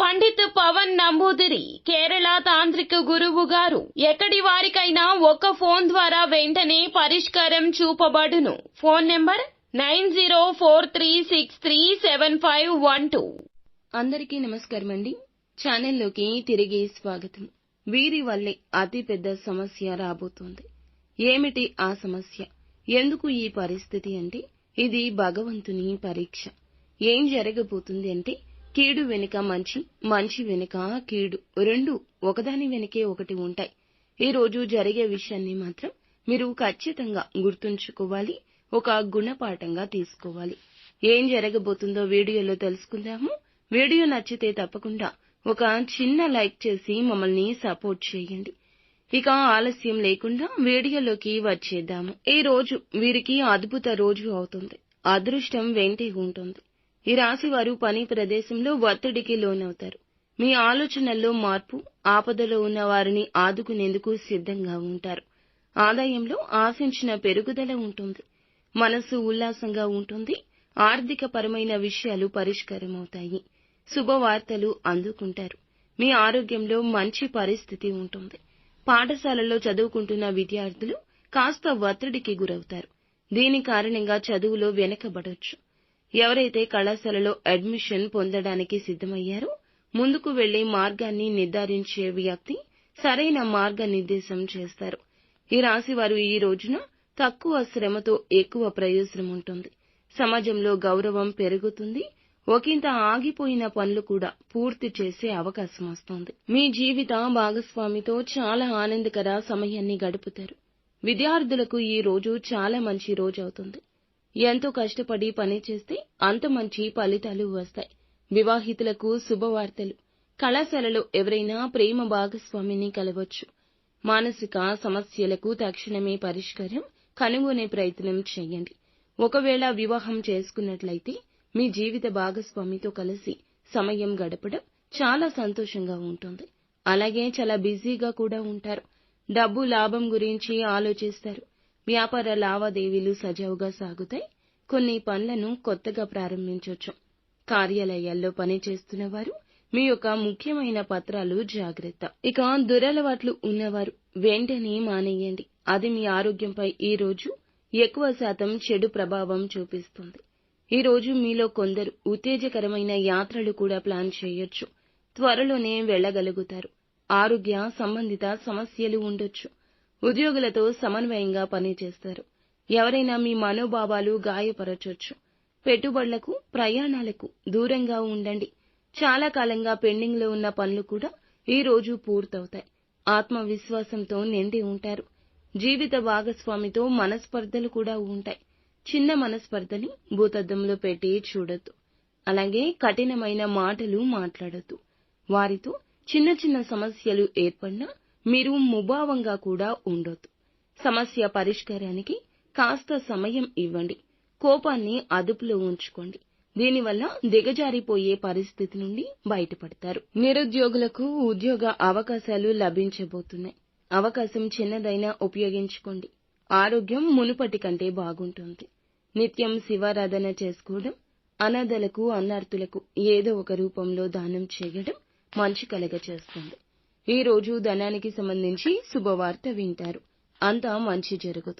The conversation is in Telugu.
పండిత్ పవన్ నంబూదిరి కేరళ తాంత్రిక గురువు గారు. ఎక్కడి వారికైనా ఒక్క ఫోన్ ద్వారా వెంటనే పరిష్కారం చూపబడును. Phone number nine zero four three six three seven five one two. అందరికీ నమస్కారం అండి ఛానల్లోకి తిరిగి స్వాగతం. వీరి వల్లే అతిపెద్ద సమస్య రాబోతోంది. ఏమిటి ఆ సమస్య? ఎందుకు ఈ పరిస్థితి అంటే? ఇది భగవంతుని పరీక్ష. ఏం జరగబోతుంది అంటే కీడు వెనుక మంచి మంచి వెనుక కీడు. రెండు ఒకదాని వెనకే ఒకటి ఉంటాయి. ఈ రోజు జరిగే విషయాన్ని మాత్రం మీరు ఖచ్చితంగా గుర్తుంచుకోవాలి ఒక గుణపాఠంగా తీసుకోవాలి. ఏం జరగబోతుందో వీడియోలో తెలుసుకుందాము. వీడియో నచ్చితే తప్పకుండా ఒక చిన్న లైక్ చేసి మమ్మల్ని సపోర్ట్ చేయండి. ఇక ఆలస్యం లేకుండా వీడియోలోకి వచ్చేద్దాము. ఈ రోజు వీరికి అద్భుత రోజు అవుతుంది. అదృష్టం వెంటే ఉంటుంది. ఈ రాశి వారు పని ప్రదేశంలో ఒత్తిడికి లోనవుతారు. మీ ఆలోచనల్లో మార్పు ఆపదలో ఉన్న వారిని ఆదుకునేందుకు సిద్ధంగా ఉంటారు. ఆదాయంలో ఆశించిన పెరుగుదల ఉంటుంది. మనసు ఉల్లాసంగా ఉంటుంది. ఆర్థిక పరమైన విషయాలు పరిష్కారమవుతాయి. శుభవార్తలు అందుకుంటారు. మీ ఆరోగ్యంలో మంచి పరిస్థితి ఉంటుంది. పాఠశాలలో చదువుకుంటున్న విద్యార్థులు కాస్త ఒత్తిడికి గురవుతారు. దీని కారణంగా చదువులో వెనకబడొచ్చు. ఎవరైతే కళాశాలలో అడ్మిషన్ పొందడానికి సిద్ధమయ్యారో ముందుకు వెళ్ళే మార్గాన్ని నిర్ధారించే వ్యక్తి సరైన మార్గనిర్దేశం చేస్తారు. ఈ రాశి వారు ఈ రోజున తక్కువ శ్రమతో ఎక్కువ ప్రయోజనం ఉంటుంది. సమాజంలో గౌరవం పెరుగుతుంది. ఒకంత ఆగిపోయిన పనులు కూడా పూర్తి చేసే అవకాశం వస్తుంది. మీ జీవిత భాగస్వామితో చాలా ఆనందకర సమయాన్ని గడుపుతారు. విద్యార్థులకు ఈ రోజు చాలా మంచి రోజు అవుతుంది. ఎంతో కష్టపడి పని చేస్తే అంత మంచి ఫలితాలు వస్తాయి. వివాహితులకు శుభవార్తలు. కళాశాలలో ఎవరైనా ప్రేమ భాగస్వామిని కలవచ్చు. మానసిక సమస్యలకు తక్షణమే పరిష్కారం కనుగొనే ప్రయత్నం చేయండి. ఒకవేళ వివాహం చేసుకున్నట్లయితే మీ జీవిత భాగస్వామితో కలిసి సమయం గడపడం చాలా సంతోషంగా ఉంటుంది. అలాగే చాలా బిజీగా కూడా ఉంటారు. డబ్బు లాభం గురించి ఆలోచిస్తారు. వ్యాపార లావాదేవీలు సజావుగా సాగుతాయి. కొన్ని పనులను కొత్తగా ప్రారంభించవచ్చు కార్యాలయాల్లో పనిచేస్తున్న వారు మీ యొక్క ముఖ్యమైన పత్రాలు జాగ్రత్త. ఇక దురలవాట్లు ఉన్నవారు వెంటనే మానేయండి. అది మీ ఆరోగ్యంపై ఈ రోజు ఎక్కువ శాతం చెడు ప్రభావం చూపిస్తుంది. ఈ రోజు మీలో కొందరు ఉత్తేజకరమైన యాత్రలు కూడా ప్లాన్ చేయొచ్చు. త్వరలోనే వెళ్ళగలుగుతారు ఆరోగ్య సంబంధిత సమస్యలు ఉండొచ్చు. ఉద్యోగులతో సమన్వయంగా పనిచేస్తారు. ఎవరైనా మీ మనోభావాలు గాయపరచొచ్చు. పెట్టుబడులకు ప్రయాణాలకు దూరంగా ఉండండి. చాలా కాలంగా పెండింగ్లో ఉన్న పనులు కూడా ఈ రోజు పూర్తవుతాయి. ఆత్మవిశ్వాసంతో నిండి ఉంటారు. జీవిత భాగస్వామితో మనస్పర్ధలు కూడా ఉంటాయి. చిన్న మనస్పర్ధని భూతద్దంలో పెట్టి చూడొద్దు. అలాగే కఠినమైన మాటలు మాట్లాడొద్దు. వారితో చిన్న చిన్న సమస్యలు ఏర్పడినా మీరు ముభావంగా కూడా ఉండొద్దు. సమస్య పరిష్కారానికి కాస్త సమయం ఇవ్వండి. కోపాన్ని అదుపులో ఉంచుకోండి. దీనివల్ల దిగజారిపోయే పరిస్థితి నుండి బయటపడతారు. నిరుద్యోగులకు ఉద్యోగ అవకాశాలు లభించబోతున్నాయి. అవకాశం చిన్నదైనా ఉపయోగించుకోండి. ఆరోగ్యం మునుపటి కంటే బాగుంటుంది. నిత్యం శివారాధన చేసుకోవడం అనాథలకు అన్నార్థులకు ఏదో ఒక రూపంలో దానం చేయడం మంచి కలగ చేస్తుంది. ఈ రోజు ధనానికి సంబంధించి శుభవార్త వింటారు. అంతా మంచి జరుగుతుంది.